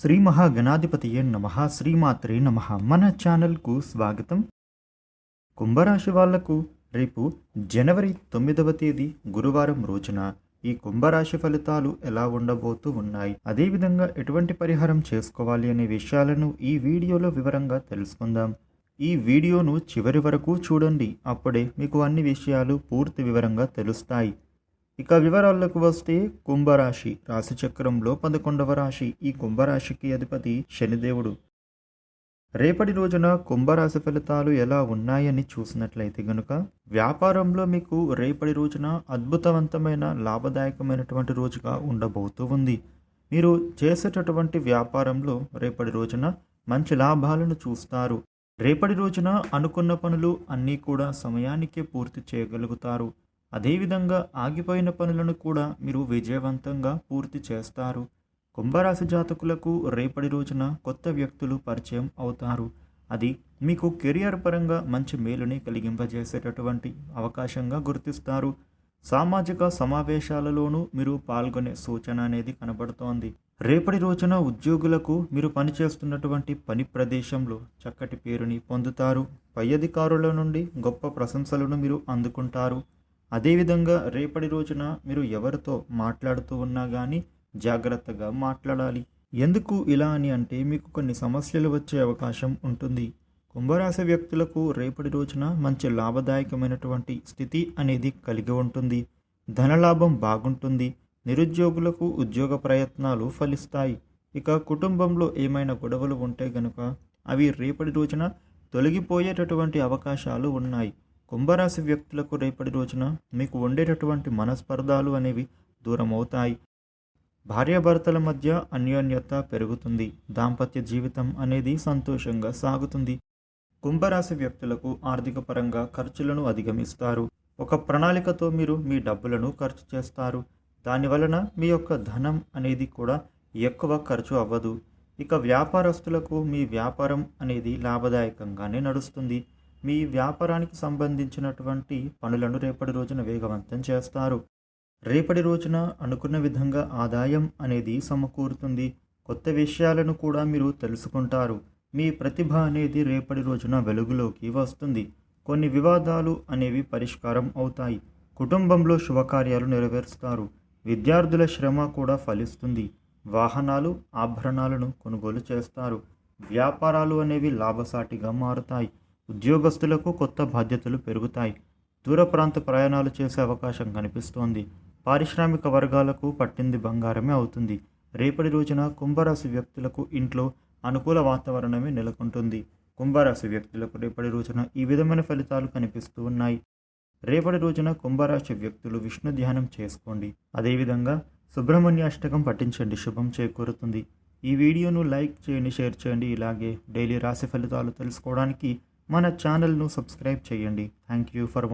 శ్రీ మహాగణాధిపతియే నమ శ్రీమాత్రే నమ. మన ఛానల్కు స్వాగతం. కుంభరాశి వాళ్ళకు రేపు జనవరి తొమ్మిదవ తేదీ గురువారం రోజున ఈ కుంభరాశి ఫలితాలు ఎలా ఉండబోతూ ఉన్నాయి అదేవిధంగా ఎటువంటి పరిహారం చేసుకోవాలి అనే విషయాలను ఈ వీడియోలో వివరంగా తెలుసుకుందాం. ఈ వీడియోను చివరి వరకు చూడండి అప్పుడే మీకు అన్ని విషయాలు పూర్తి వివరంగా తెలుస్తాయి. ఇక వివరాలకు వస్తే కుంభరాశి. రాశిచక్రంలో పదకొండవ రాశి. ఈ కుంభరాశికి అధిపతి శనిదేవుడు. రేపటి రోజున కుంభరాశి ఫలితాలు ఎలా ఉన్నాయని చూసినట్లయితే గనుక వ్యాపారంలో మీకు రేపటి రోజున అద్భుతవంతమైన లాభదాయకమైనటువంటి రోజుగా ఉండబోతూ ఉంది. మీరు చేసేటటువంటి వ్యాపారంలో రేపటి రోజున మంచి లాభాలను చూస్తారు. రేపటి రోజున అనుకున్న పనులు అన్నీ కూడా సమయానికే పూర్తి చేయగలుగుతారు. అదేవిధంగా ఆగిపోయిన పనులను కూడా మీరు విజయవంతంగా పూర్తి చేస్తారు. కుంభరాశి జాతకులకు రేపటి రోజున కొత్త వ్యక్తులు పరిచయం అవుతారు. అది మీకు కెరియర్ పరంగా మంచి మేలుని కలిగింపజేసేటటువంటి అవకాశంగా గుర్తిస్తారు. సామాజిక సమావేశాలలోనూ మీరు పాల్గొనే సూచన అనేది కనబడుతోంది. రేపటి రోజున ఉద్యోగులకు మీరు పనిచేస్తున్నటువంటి పని ప్రదేశంలో చక్కటి పేరుని పొందుతారు. పై అధికారుల నుండి గొప్ప ప్రశంసలను మీరు అందుకుంటారు. అదేవిధంగా రేపటి రోజున మీరు ఎవరితో మాట్లాడుతూ ఉన్నా కానీ జాగ్రత్తగా మాట్లాడాలి. ఎందుకు ఇలా అని అంటే మీకు కొన్ని సమస్యలు వచ్చే అవకాశం ఉంటుంది. కుంభరాశి వ్యక్తులకు రేపటి రోజున మంచి లాభదాయకమైనటువంటి స్థితి అనేది కలిగి ఉంటుంది. ధనలాభం బాగుంటుంది. నిరుద్యోగులకు ఉద్యోగ ప్రయత్నాలు ఫలిస్తాయి. ఇక కుటుంబంలో ఏమైనా గొడవలు ఉంటే గనుక అవి రేపటి రోజున తొలగిపోయేటటువంటి అవకాశాలు ఉన్నాయి. కుంభరాశి వ్యక్తులకు రేపటి రోజున మీకు ఉండేటటువంటి మనస్పర్ధాలు అనేవి దూరం అవుతాయి భార్యాభర్తల మధ్య అన్యోన్యత పెరుగుతుంది. దాంపత్య జీవితం అనేది సంతోషంగా సాగుతుంది. కుంభరాశి వ్యక్తులకు ఆర్థిక పరంగా ఖర్చులను అధిగమిస్తారు. ఒక ప్రణాళికతో మీరు మీ డబ్బులను ఖర్చు చేస్తారు. దానివలన మీ యొక్క ధనం అనేది కూడా ఎక్కువ ఖర్చు అవ్వదు. ఇక వ్యాపారస్తులకు మీ వ్యాపారం అనేది లాభదాయకంగానే నడుస్తుంది. మీ వ్యాపారానికి సంబంధించినటువంటి పనులను రేపటి రోజున వేగవంతం చేస్తారు. రేపటి రోజున అనుకున్న విధంగా ఆదాయం అనేది సమకూరుతుంది. కొత్త విషయాలను కూడా మీరు తెలుసుకుంటారు. మీ ప్రతిభ అనేది రేపటి రోజున వెలుగులోకి వస్తుంది. కొన్ని వివాదాలు అనేవి పరిష్కారం అవుతాయి. కుటుంబంలో శుభకార్యాలు నెరవేరుస్తారు. విద్యార్థుల శ్రమ కూడా ఫలిస్తుంది. వాహనాలు ఆభరణాలను కొనుగోలు చేస్తారు. వ్యాపారాలు అనేవి లాభసాటిగా మారుతాయి. ఉద్యోగస్తులకు కొత్త బాధ్యతలు పెరుగుతాయి. దూర ప్రాంత ప్రయాణాలు చేసే అవకాశం కనిపిస్తోంది. పారిశ్రామిక వర్గాలకు పట్టింది బంగారమే అవుతుంది. రేపటి రోజున కుంభరాశి వ్యక్తులకు ఇంట్లో అనుకూల వాతావరణమే నెలకొంటుంది. కుంభరాశి వ్యక్తులకు రేపటి రోజున ఈ విధమైన ఫలితాలు కనిపిస్తూ ఉన్నాయి. రేపటి రోజున కుంభరాశి వ్యక్తులు విష్ణు ధ్యానం చేసుకోండి. అదేవిధంగా సుబ్రహ్మణ్య అష్టకం పఠించండి. శుభం చేకూరుతుంది. ఈ వీడియోను లైక్ చేయండి షేర్ చేయండి. ఇలాగే డైలీ రాశి ఫలితాలు తెలుసుకోవడానికి మన ఛానల్ను సబ్స్క్రైబ్ చేయండి. Thank you for